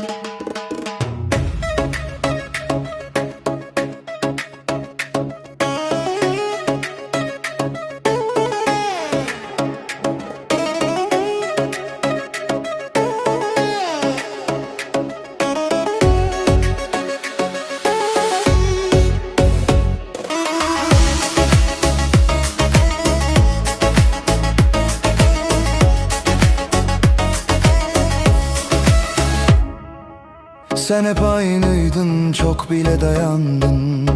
you. Sen hep aynıydın çok bile dayandın.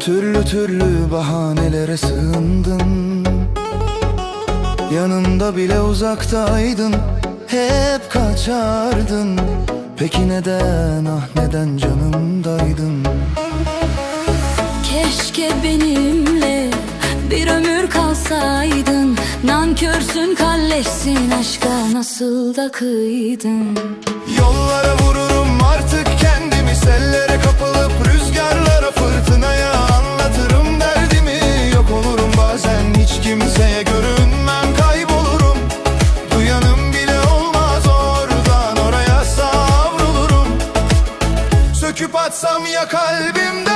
Türlü türlü bahanelere sığındın. Yanında bile uzaktaydın Hep kaçardın. Peki neden ah neden canımdaydın? Keşke benimle bir ömür kalsaydın Nankörsün kalleşsin aşka nasıl da kıydın? Yollara vururum artık kendimi Sellere kapılıp rüzgarlara fırtınaya Anlatırım derdimi. Yok olurum bazen Hiç kimseye görünmem kaybolurum. Duyanım bile olmaz oradan oraya savrulurum. Söküp atsam ya kalbimden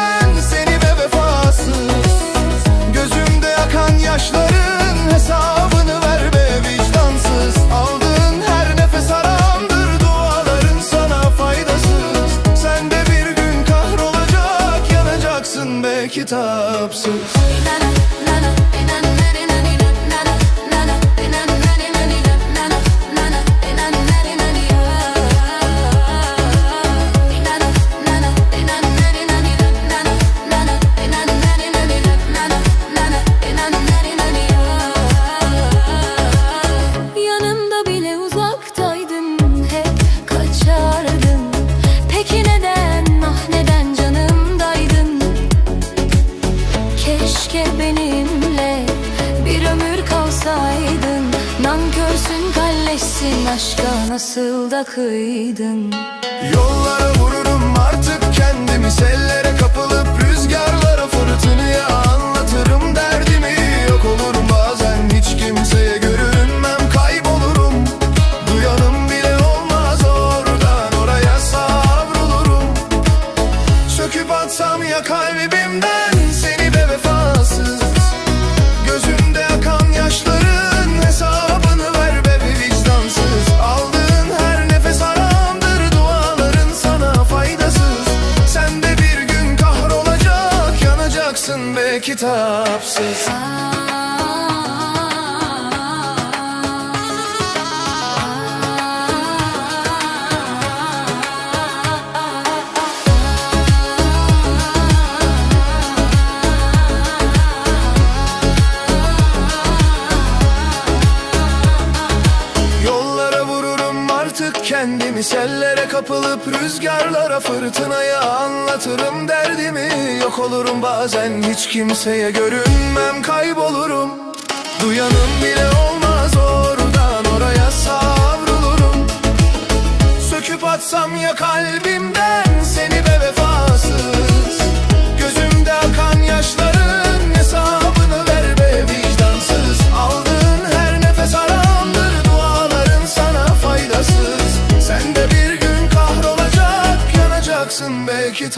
kitapsız Nankörsün kalleşsin aşka nasıl da kıydın. Yollara vururum artık kendimi Sellere kapılıp rüzgarlara fırtınaya Anlatırım derdimi. Yok olurum bazen Hiç kimseye görünmem kaybolurum. Duyanım bile olmaz oradan oraya savrulurum. Söküp atsam ya kalbimden substance. Kendimi Sellere kapılıp rüzgarlara fırtınaya Anlatırım derdimi. Yok olurum bazen Hiç kimseye görünmem kaybolurum. Duyanım bile olmaz oradan oraya savrulurum. Söküp atsam ya kalbimden seni be vefasız Sen de bir